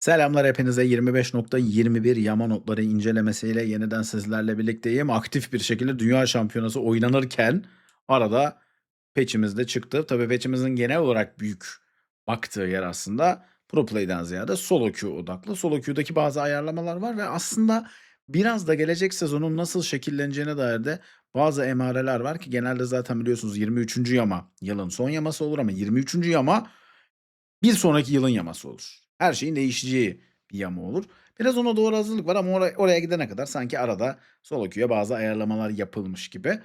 Selamlar hepinize 25.21 yama notları incelemesiyle yeniden sizlerle birlikteyim. Aktif bir şekilde dünya şampiyonası oynanırken arada patch'imiz de çıktı. Tabii patch'imizin genel olarak büyük baktığı yer aslında Pro Play'den ziyade solo queue odaklı. Solo queue'daki bazı ayarlamalar var ve aslında biraz da gelecek sezonun nasıl şekilleneceğine dair de bazı emareler var ki genelde zaten biliyorsunuz 23. yama yılın son yaması olur ama 23. yama bir sonraki yılın yaması olur. Her şeyin değişeceği bir yama olur. Biraz ona doğru hazırlık var ama oraya, oraya gidene kadar sanki arada solo queue'ya bazı ayarlamalar yapılmış gibi.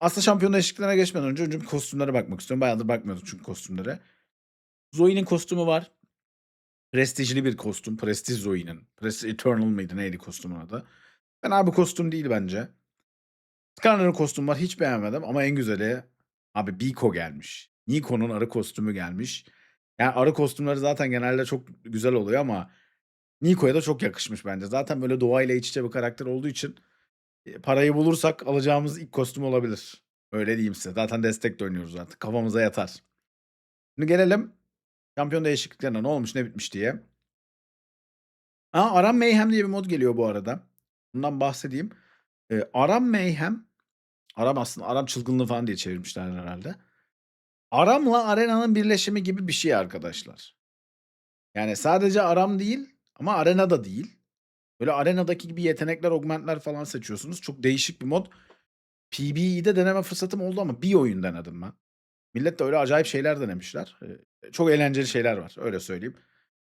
Aslında şampiyon değişikliklerine geçmeden önce önce bir kostümlere bakmak istiyorum. Bayağıdır bakmıyorduk çünkü kostümlere. Zoe'nin kostümü var. Prestijli bir kostüm. Prestij Zoe'nin. Prestige Eternal mıydı neydi kostümün adı? Fena bir kostüm değil bence. Skarner'ın kostümü var. Hiç beğenmedim ama en güzeli abi Biko gelmiş. Nikon'un arı kostümü gelmiş. Yani arı kostümleri zaten genelde çok güzel oluyor ama Nico'ya da çok yakışmış bence. Zaten böyle doğayla iç içe bir karakter olduğu için e, parayı bulursak alacağımız ilk kostüm olabilir. Öyle diyeyim size. Zaten destek de oynuyoruz artık. Kafamıza yatar. Şimdi gelelim şampiyon değişikliklerine ne olmuş ne bitmiş diye. Aa, Aram Mayhem diye bir mod geliyor bu arada. Bundan bahsedeyim. Ee, Aram Mayhem Aram aslında Aram çılgınlığı falan diye çevirmişler herhalde. Aram'la Arena'nın birleşimi gibi bir şey arkadaşlar. Yani sadece Aram değil ama Arena da değil. Böyle Arena'daki gibi yetenekler, augmentler falan seçiyorsunuz. Çok değişik bir mod. PBE'de deneme fırsatım oldu ama bir oyun denedim ben. Millet de öyle acayip şeyler denemişler. Ee, çok eğlenceli şeyler var öyle söyleyeyim.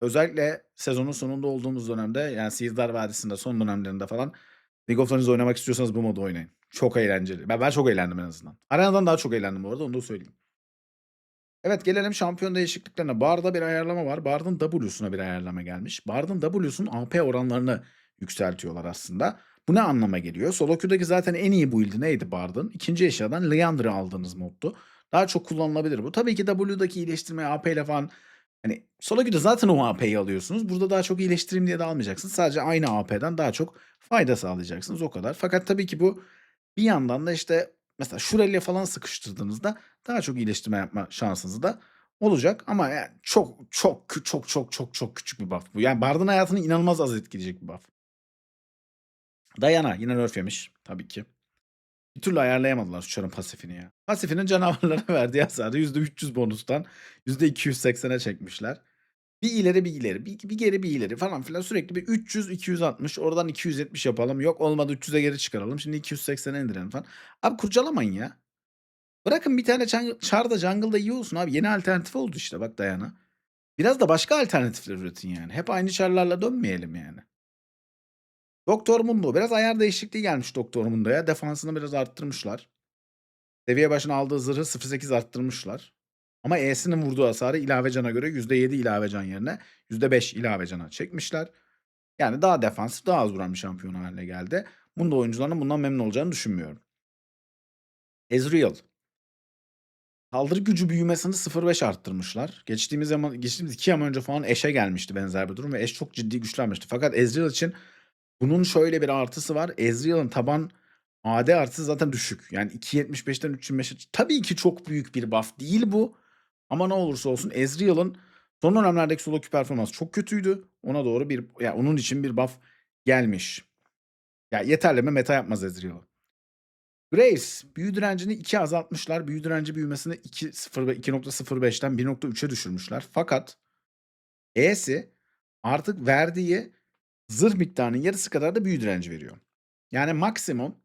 Özellikle sezonun sonunda olduğumuz dönemde yani Sihirdar Vadisi'nde son dönemlerinde falan League of Legends oynamak istiyorsanız bu modu oynayın. Çok eğlenceli. Ben, ben çok eğlendim en azından. Arena'dan daha çok eğlendim bu arada onu da söyleyeyim. Evet gelelim şampiyon değişikliklerine. Bard'da bir ayarlama var. Bard'ın W'suna bir ayarlama gelmiş. Bard'ın W'sunun AP oranlarını yükseltiyorlar aslında. Bu ne anlama geliyor? Solo queue'daki zaten en iyi build'i neydi Bard'ın? İkinci eşyadan Leandr'ı aldığınız moddu. Daha çok kullanılabilir bu. Tabii ki W'daki iyileştirme AP ile falan hani solo queue'da zaten o AP'yi alıyorsunuz. Burada daha çok iyileştireyim diye de almayacaksınız. Sadece aynı AP'den daha çok fayda sağlayacaksınız o kadar. Fakat tabii ki bu bir yandan da işte mesela şurayla falan sıkıştırdığınızda daha çok iyileştirme yapma şansınız da olacak ama yani çok çok çok çok çok çok küçük bir buff bu. Yani Bard'ın hayatını inanılmaz az etkileyecek bir buff. Diana yine nerf yemiş tabii ki. Bir türlü ayarlayamadılar şu çarın pasifini ya. Pasifinin canavarlara verdiği hasarı %300 bonustan %280'e çekmişler. Bir ileri bir ileri bir, bir geri bir ileri falan filan sürekli bir 300 260 oradan 270 yapalım. Yok olmadı 300'e geri çıkaralım. Şimdi 280'e indirelim falan. Abi kurcalamayın ya. Bırakın bir tane jungle, Char da jungle'da iyi olsun abi. Yeni alternatif oldu işte bak Dayana. Biraz da başka alternatifler üretin yani. Hep aynı çarlarla dönmeyelim yani. Doktor Mundo. Biraz ayar değişikliği gelmiş Doktor Mundo'ya. Defansını biraz arttırmışlar. Seviye başına aldığı zırhı 0.8 arttırmışlar. Ama E'sinin vurduğu hasarı ilave cana göre %7 ilave can yerine %5 ilave cana çekmişler. Yani daha defansif, daha az vuran bir şampiyon haline geldi. Mundo oyuncularının bundan memnun olacağını düşünmüyorum. Ezreal. Saldırı gücü büyümesini 0.5 arttırmışlar. Geçtiğimiz zaman geçtiğimiz 2 yıl önce falan Eş'e gelmişti benzer bir durum ve Eş çok ciddi güçlenmişti. Fakat Ezreal için bunun şöyle bir artısı var. Ezreal'ın taban AD artısı zaten düşük. Yani 2.75'ten 3.25'e tabii ki çok büyük bir buff değil bu. Ama ne olursa olsun Ezreal'ın son dönemlerdeki solo performansı çok kötüydü. Ona doğru bir yani onun için bir buff gelmiş. Ya yeterli mi meta yapmaz Ezreal'ı. Graves büyü direncini 2 azaltmışlar. Büyü direnci büyümesini 2.05'ten 1.3'e düşürmüşler. Fakat E'si artık verdiği zırh miktarının yarısı kadar da büyü direnci veriyor. Yani maksimum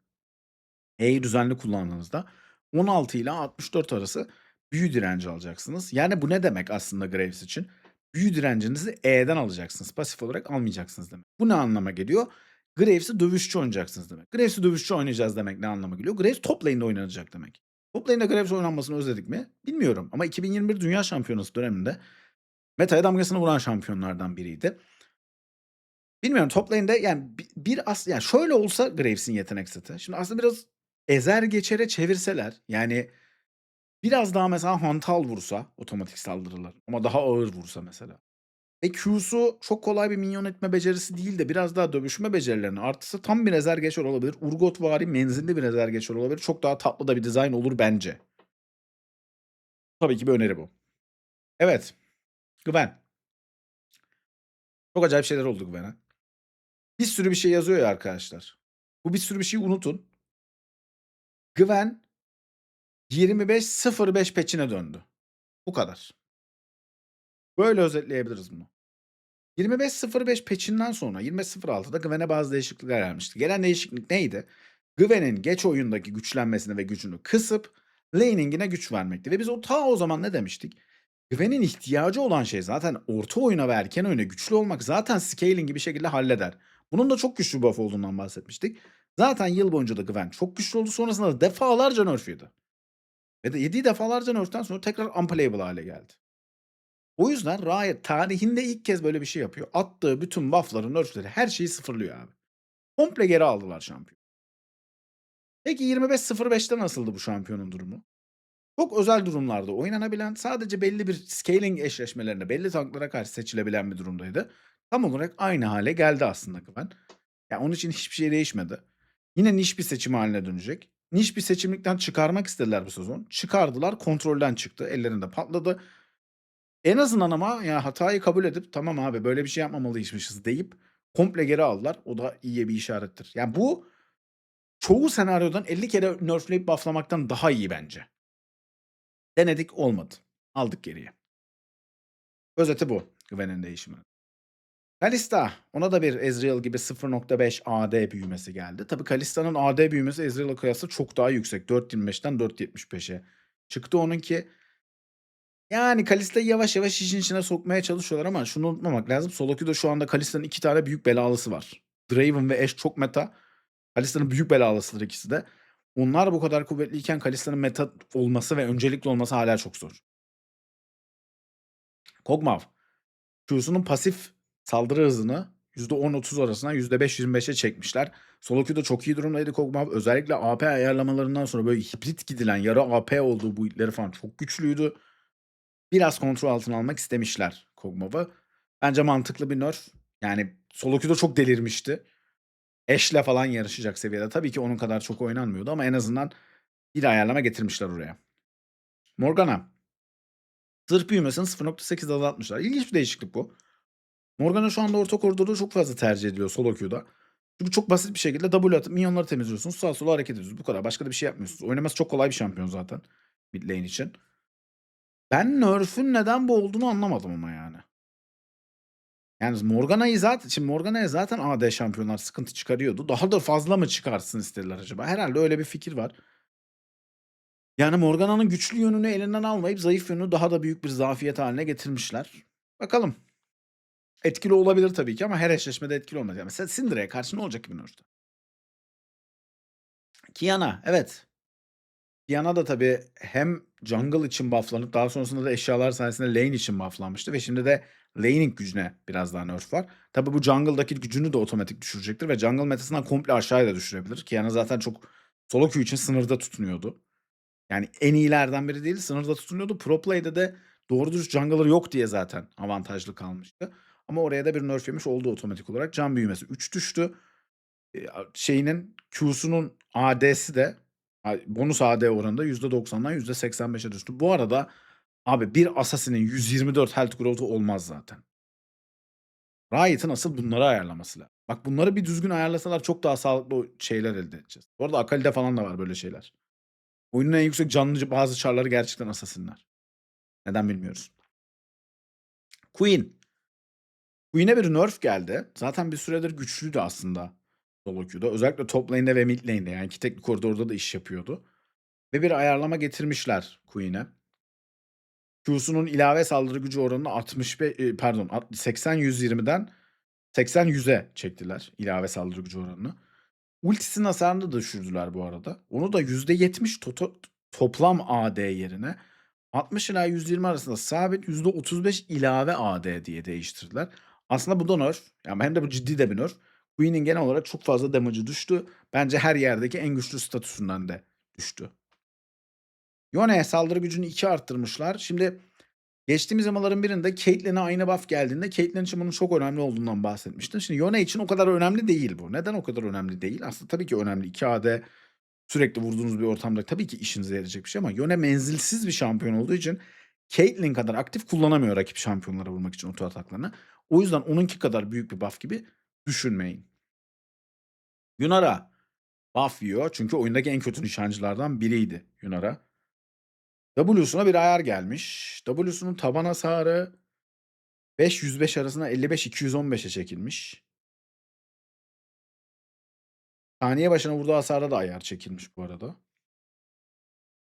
E'yi düzenli kullandığınızda 16 ile 64 arası büyü direnci alacaksınız. Yani bu ne demek aslında Graves için? Büyü direncinizi E'den alacaksınız. Pasif olarak almayacaksınız demek. Bu ne anlama geliyor? Graves'i dövüşçü oynayacaksınız demek. Graves'i dövüşçü oynayacağız demek ne anlama geliyor? Graves top lane'de oynanacak demek. Top lane'de Graves oynanmasını özledik mi? Bilmiyorum. Ama 2021 Dünya Şampiyonası döneminde metaya damgasını vuran şampiyonlardan biriydi. Bilmiyorum top lane'de yani bir, as yani şöyle olsa Graves'in yetenek seti. Şimdi aslında biraz ezer geçere çevirseler yani biraz daha mesela hantal vursa otomatik saldırılar ama daha ağır vursa mesela. Ve Q'su çok kolay bir minyon etme becerisi değil de biraz daha dövüşme becerilerini artısı tam bir ezer geçer olabilir. Urgot vari menzilli bir ezer geçer olabilir. Çok daha tatlı da bir dizayn olur bence. Tabii ki bir öneri bu. Evet. Güven. Çok acayip şeyler oldu Gwen'e. Bir sürü bir şey yazıyor ya arkadaşlar. Bu bir sürü bir şeyi unutun. Gwen 25.05 patch'ine döndü. Bu kadar. Böyle özetleyebiliriz bunu. 25.05 patch'inden sonra 25.06'da Gwen'e bazı değişiklikler gelmişti. Gelen değişiklik neydi? Gwen'in geç oyundaki güçlenmesini ve gücünü kısıp laning'ine güç vermekti. Ve biz o ta o zaman ne demiştik? Gwen'in ihtiyacı olan şey zaten orta oyuna ve erken oyuna güçlü olmak zaten scaling'i bir şekilde halleder. Bunun da çok güçlü bir buff olduğundan bahsetmiştik. Zaten yıl boyunca da Gwen çok güçlü oldu. Sonrasında da defalarca nerf yedi. Ve de yediği defalarca nerf'ten sonra tekrar unplayable hale geldi. O yüzden Riot tarihinde ilk kez böyle bir şey yapıyor. Attığı bütün buff'ları, nerf'leri her şeyi sıfırlıyor abi. Komple geri aldılar şampiyon. Peki 25.05'te nasıldı bu şampiyonun durumu? Çok özel durumlarda oynanabilen, sadece belli bir scaling eşleşmelerine, belli tanklara karşı seçilebilen bir durumdaydı. Tam olarak aynı hale geldi aslında Gwen. Yani onun için hiçbir şey değişmedi. Yine niş bir seçim haline dönecek. Niş bir seçimlikten çıkarmak istediler bu sezon. Çıkardılar, kontrolden çıktı. Ellerinde patladı. En azından ama ya hatayı kabul edip tamam abi böyle bir şey yapmamalıymışız deyip komple geri aldılar. O da iyiye bir işarettir. Yani bu çoğu senaryodan 50 kere nerfleyip bufflamaktan daha iyi bence. Denedik olmadı. Aldık geriye. Özeti bu. Gwen'in değişimi. Kalista. Ona da bir Ezreal gibi 0.5 AD büyümesi geldi. Tabii Kalista'nın AD büyümesi Ezreal'a kıyasla çok daha yüksek. 4.25'ten 4.75'e çıktı onunki. Yani Kalista'yı yavaş yavaş işin içine sokmaya çalışıyorlar ama şunu unutmamak lazım. Solo şu anda Kalista'nın iki tane büyük belalısı var. Draven ve Ashe çok meta. Kalista'nın büyük belalısıdır ikisi de. Onlar bu kadar kuvvetliyken Kalista'nın meta olması ve öncelikli olması hala çok zor. Kog'Maw. Q'sunun pasif saldırı hızını %10-30 arasından %5-25'e çekmişler. Solo queue'da çok iyi durumdaydı Kog'Maw. Özellikle AP ayarlamalarından sonra böyle hibrit gidilen yarı AP olduğu bu itleri falan çok güçlüydü. Biraz kontrol altına almak istemişler Kog'Maw'ı. Bence mantıklı bir nerf. Yani solo queue'da çok delirmişti. Ashe'le falan yarışacak seviyede. Tabii ki onun kadar çok oynanmıyordu ama en azından bir ayarlama getirmişler oraya. Morgana. Zırh büyümesini 0.8 azaltmışlar. İlginç bir değişiklik bu. Morgana şu anda orta koridorda çok fazla tercih ediliyor solo queue'da. Çünkü çok basit bir şekilde W atıp minyonları temizliyorsunuz. Sağa sola hareket ediyorsunuz. Bu kadar. Başka da bir şey yapmıyorsunuz. Oynaması çok kolay bir şampiyon zaten. Mid lane için. Ben nerf'ün neden bu olduğunu anlamadım ama yani. Yani Morgana'yı zaten şimdi Morgana'ya zaten AD şampiyonlar sıkıntı çıkarıyordu. Daha da fazla mı çıkarsın istediler acaba? Herhalde öyle bir fikir var. Yani Morgana'nın güçlü yönünü elinden almayıp zayıf yönünü daha da büyük bir zafiyet haline getirmişler. Bakalım. Etkili olabilir tabii ki ama her eşleşmede etkili olmaz. Yani mesela Syndra'ya karşı ne olacak ki bir nerf'te? Kiana evet. Kiana da tabii hem jungle için bufflanıp daha sonrasında da eşyalar sayesinde lane için bufflanmıştı ve şimdi de laning gücüne biraz daha nerf var. Tabii bu jungle'daki gücünü de otomatik düşürecektir ve jungle metasından komple aşağıya da düşürebilir. Kiana zaten çok solo queue için sınırda tutunuyordu. Yani en iyilerden biri değil sınırda tutunuyordu. Pro play'de de doğru dürüst jungler yok diye zaten avantajlı kalmıştı. Ama oraya da bir nerf yemiş oldu otomatik olarak. Can büyümesi 3 düştü. Eee, şeyinin Q'sunun AD'si de bonus AD oranında %90'dan %85'e düştü. Bu arada abi bir Assassin'in 124 health growth'u olmaz zaten. Riot'ın asıl bunları ayarlaması lazım. Bak bunları bir düzgün ayarlasalar çok daha sağlıklı şeyler elde edeceğiz. Bu arada Akali'de falan da var böyle şeyler. Oyunun en yüksek canlı bazı çarları gerçekten Assassin'ler. Neden bilmiyoruz. Queen. Queen'e bir nerf geldi. Zaten bir süredir güçlüydü aslında solo. Özellikle top lane'de ve mid lane'de yani iki tekli koridorda da iş yapıyordu. Ve bir ayarlama getirmişler Queen'e. Q'sunun ilave saldırı gücü oranını 65 e, pardon 80-120'den 80-100'e çektiler ilave saldırı gücü oranını. Ultisinin hasarını da düşürdüler bu arada. Onu da %70 toto, toplam AD yerine 60 ila 120 arasında sabit %35 ilave AD diye değiştirdiler. Aslında bu da nerf. Yani hem de bu ciddi de bir nerf. Queen'in genel olarak çok fazla damage'ı düştü. Bence her yerdeki en güçlü statüsünden de düştü. Yone'ye saldırı gücünü 2 arttırmışlar. Şimdi geçtiğimiz yamaların birinde Caitlyn'e aynı buff geldiğinde Caitlyn için bunun çok önemli olduğundan bahsetmiştim. Şimdi Yone için o kadar önemli değil bu. Neden o kadar önemli değil? Aslında tabii ki önemli. 2 AD sürekli vurduğunuz bir ortamda tabii ki işinize yarayacak bir şey ama Yone menzilsiz bir şampiyon olduğu için Caitlyn kadar aktif kullanamıyor rakip şampiyonlara vurmak için oto ataklarını. O yüzden onunki kadar büyük bir buff gibi düşünmeyin. Yunara buff yiyor çünkü oyundaki en kötü nişancılardan biriydi Yunara. W'suna bir ayar gelmiş. W'sunun taban hasarı 5-105 arasında 55-215'e çekilmiş. Saniye başına vurduğu hasarda da ayar çekilmiş bu arada.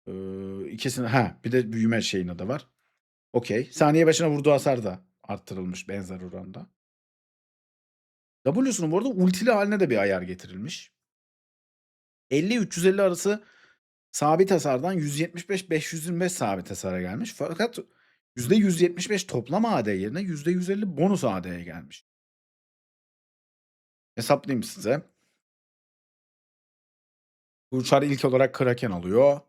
Ee, ikisini ha bir de büyüme şeyine de var. Okey. Saniye başına vurduğu hasar da arttırılmış benzer oranda. W'sunun bu arada ultili haline de bir ayar getirilmiş. 50-350 arası sabit hasardan 175-525 sabit hasara gelmiş. Fakat %175 toplam AD yerine %150 bonus AD'ye gelmiş. Hesaplayayım size. Bu uçar ilk olarak Kraken alıyor.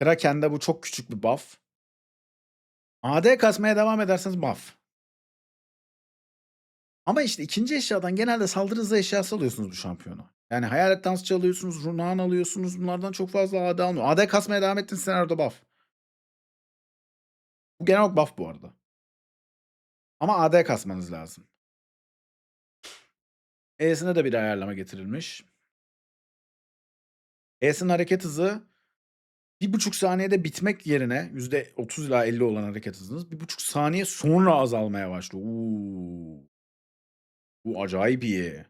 Kraken'de bu çok küçük bir buff. AD kasmaya devam ederseniz buff. Ama işte ikinci eşyadan genelde saldırı hızı eşyası alıyorsunuz bu şampiyonu. Yani hayalet dansçı alıyorsunuz, runan alıyorsunuz. Bunlardan çok fazla AD almıyor. AD kasmaya devam ettiğiniz senaryoda buff. Bu genel olarak buff bu arada. Ama AD kasmanız lazım. E'sine de bir ayarlama getirilmiş. E'sinin hareket hızı bir buçuk saniyede bitmek yerine yüzde 30 ila 50 olan hareket hızınız bir buçuk saniye sonra azalmaya başlıyor. Uuu. Bu acayip iyi.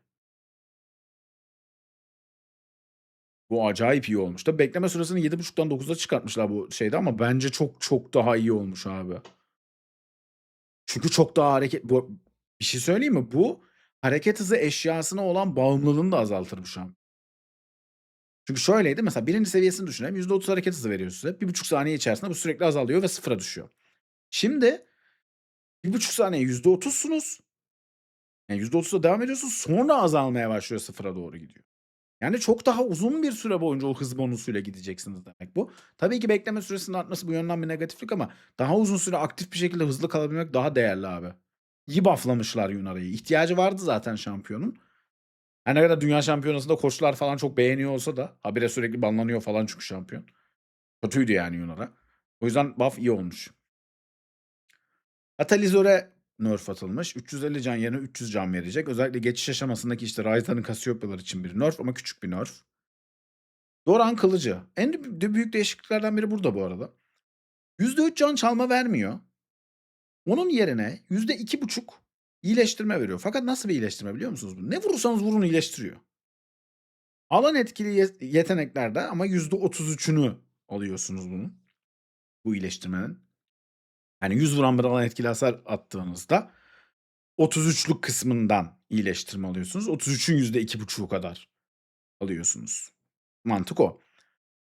Bu acayip iyi olmuş. Tabii bekleme süresini 7.5'dan 9'a çıkartmışlar bu şeyde ama bence çok çok daha iyi olmuş abi. Çünkü çok daha hareket... Bu, bir şey söyleyeyim mi? Bu hareket hızı eşyasına olan bağımlılığını da azaltır bu şampiyon. Çünkü şöyleydi mesela birinci seviyesini düşünelim. %30 hareket hızı veriyor size. Bir buçuk saniye içerisinde bu sürekli azalıyor ve sıfıra düşüyor. Şimdi bir buçuk saniye %30'sunuz. Yani %30'da devam ediyorsunuz. Sonra azalmaya başlıyor sıfıra doğru gidiyor. Yani çok daha uzun bir süre boyunca o hız bonusuyla gideceksiniz demek bu. Tabii ki bekleme süresinin artması bu yönden bir negatiflik ama daha uzun süre aktif bir şekilde hızlı kalabilmek daha değerli abi. İyi bufflamışlar Yunara'yı. İhtiyacı vardı zaten şampiyonun. Her ne kadar dünya şampiyonasında koçlar falan çok beğeniyor olsa da habire sürekli banlanıyor falan çünkü şampiyon. Kötüydü yani Yunara. O yüzden buff iyi olmuş. Atalizore nerf atılmış. 350 can yerine 300 can verecek. Özellikle geçiş aşamasındaki işte Raiza'nın Cassiopea'lar için bir nerf ama küçük bir nerf. Doran kılıcı. En büyük değişikliklerden biri burada bu arada. %3 can çalma vermiyor. Onun yerine %2,5 iyileştirme veriyor. Fakat nasıl bir iyileştirme biliyor musunuz? Ne vurursanız vurun iyileştiriyor. Alan etkili yeteneklerde ama %33'ünü alıyorsunuz bunun. Bu iyileştirmenin. Yani 100 vuran bir alan etkili hasar attığınızda 33'lük kısmından iyileştirme alıyorsunuz. 33'ün %2,5'u kadar alıyorsunuz. Mantık o.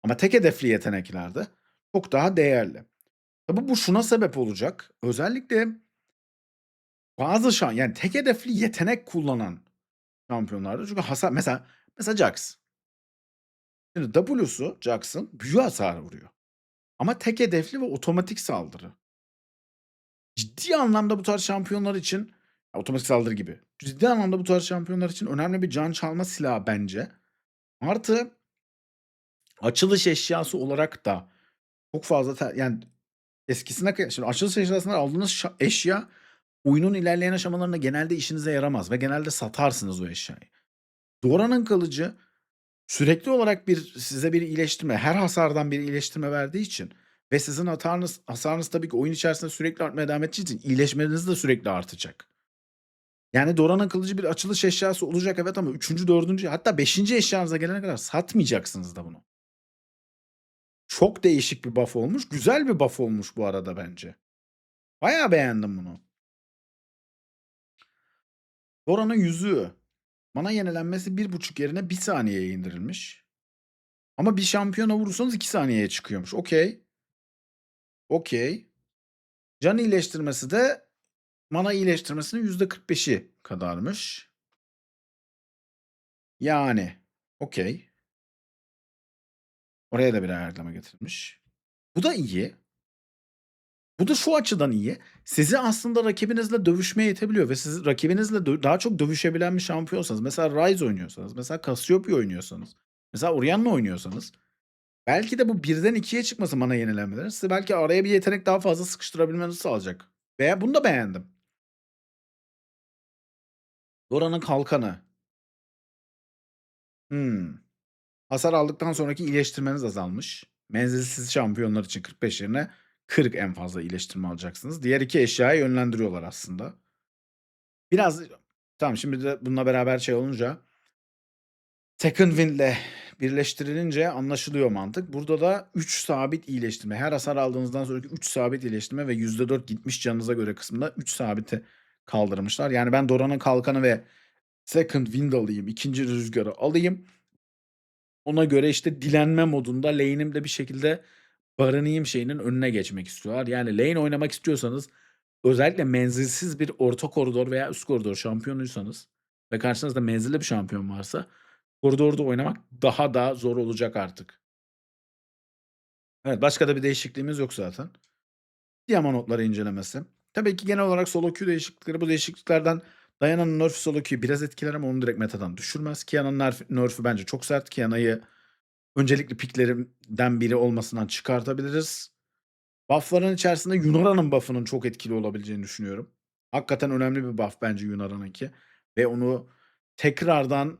Ama tek hedefli yeteneklerde çok daha değerli. Tabi bu şuna sebep olacak. Özellikle bazı şan yani tek hedefli yetenek kullanan şampiyonlarda çünkü hasar mesela mesela Jax. Şimdi W'su Jax'ın büyü hasarı vuruyor. Ama tek hedefli ve otomatik saldırı. Ciddi anlamda bu tarz şampiyonlar için otomatik saldırı gibi. Ciddi anlamda bu tarz şampiyonlar için önemli bir can çalma silahı bence. Artı açılış eşyası olarak da çok fazla yani eskisine şimdi açılış eşyasından aldığınız eşya oyunun ilerleyen aşamalarında genelde işinize yaramaz ve genelde satarsınız o eşyayı. Dora'nın kılıcı sürekli olarak bir size bir iyileştirme, her hasardan bir iyileştirme verdiği için ve sizin hasarınız, hasarınız tabii ki oyun içerisinde sürekli artmaya devam ettiği için iyileşmeniz de sürekli artacak. Yani Dora'nın kılıcı bir açılış eşyası olacak evet ama 3. 4. hatta 5. eşyanıza gelene kadar satmayacaksınız da bunu. Çok değişik bir buff olmuş. Güzel bir buff olmuş bu arada bence. Bayağı beğendim bunu. Dora'nın yüzüğü. Mana yenilenmesi 1.5 yerine 1 saniyeye indirilmiş. Ama bir şampiyona vurursanız 2 saniyeye çıkıyormuş. Okey. Okey. Can iyileştirmesi de mana iyileştirmesinin %45'i kadarmış. Yani. Okey. Oraya da bir ayarlama getirilmiş. Bu da iyi. Bu da şu açıdan iyi. Sizi aslında rakibinizle dövüşmeye yetebiliyor ve siz rakibinizle daha çok dövüşebilen bir şampiyonsanız, mesela Ryze oynuyorsanız, mesela Cassiopeia oynuyorsanız, mesela Orianna oynuyorsanız belki de bu birden ikiye çıkması mana yenilenmeleri size belki araya bir yetenek daha fazla sıkıştırabilmenizi sağlayacak. Veya bunu da beğendim. Dora'nın kalkanı. Hımm. Hasar aldıktan sonraki iyileştirmeniz azalmış. Menzilsiz şampiyonlar için 45 yerine 40 en fazla iyileştirme alacaksınız. Diğer 2 eşyayı yönlendiriyorlar aslında. Biraz tamam şimdi de bununla beraber şey olunca Second Wind'le birleştirilince anlaşılıyor mantık. Burada da 3 sabit iyileştirme. Her hasar aldığınızdan sonraki 3 sabit iyileştirme ve %4 gitmiş canınıza göre kısmında 3 sabiti kaldırmışlar. Yani ben Dora'nın kalkanı ve Second Wind alayım, 2. rüzgarı alayım. Ona göre işte dilenme modunda lane'imde bir şekilde barınayım şeyinin önüne geçmek istiyorlar. Yani lane oynamak istiyorsanız özellikle menzilsiz bir orta koridor veya üst koridor şampiyonuysanız ve karşınızda menzilli bir şampiyon varsa koridorda oynamak daha da zor olacak artık. Evet, başka da bir değişikliğimiz yok zaten. Diamond notları incelemesi. Tabii ki genel olarak solo queue değişiklikleri bu değişikliklerden Diana'nın nerf'ü solo queue'yu biraz etkiler ama onu direkt metadan düşürmez. Kiana'nın nerf, nerf'ü bence çok sert. Kiana'yı öncelikli picklerimden biri olmasından çıkartabiliriz. Buff'ların içerisinde Yunara'nın buff'ının çok etkili olabileceğini düşünüyorum. Hakikaten önemli bir buff bence Yunara'nınki. Ve onu tekrardan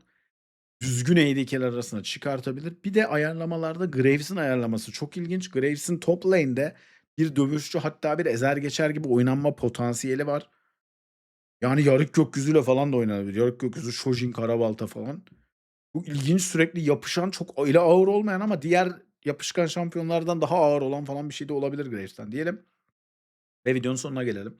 düzgün AD'ler arasına çıkartabilir. Bir de ayarlamalarda Graves'in ayarlaması çok ilginç. Graves'in top lane'de bir dövüşçü hatta bir ezer geçer gibi oynanma potansiyeli var. Yani yarık gökyüzüyle falan da oynanabilir. Yarık gökyüzü, Shojin, Karabalta falan. Bu ilginç sürekli yapışan çok öyle ağır olmayan ama diğer yapışkan şampiyonlardan daha ağır olan falan bir şey de olabilir Graves'ten diyelim. Ve videonun sonuna gelelim.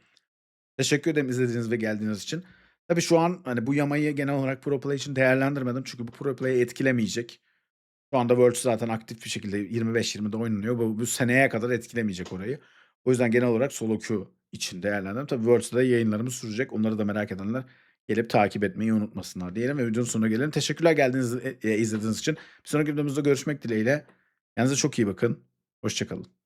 Teşekkür ederim izlediğiniz ve geldiğiniz için. Tabii şu an hani bu yamayı genel olarak Pro Play için değerlendirmedim. Çünkü bu Pro Play'i etkilemeyecek. Şu anda Worlds zaten aktif bir şekilde 25-20'de oynanıyor. Bu, bu seneye kadar etkilemeyecek orayı. O yüzden genel olarak solo queue için değerlendirdim. Tabii Worlds'da yayınlarımız sürecek. Onları da merak edenler gelip takip etmeyi unutmasınlar diyelim ve videonun sonuna gelelim. Teşekkürler geldiğiniz, e, izlediğiniz için. Bir sonraki videomuzda görüşmek dileğiyle. Kendinize çok iyi bakın. Hoşçakalın.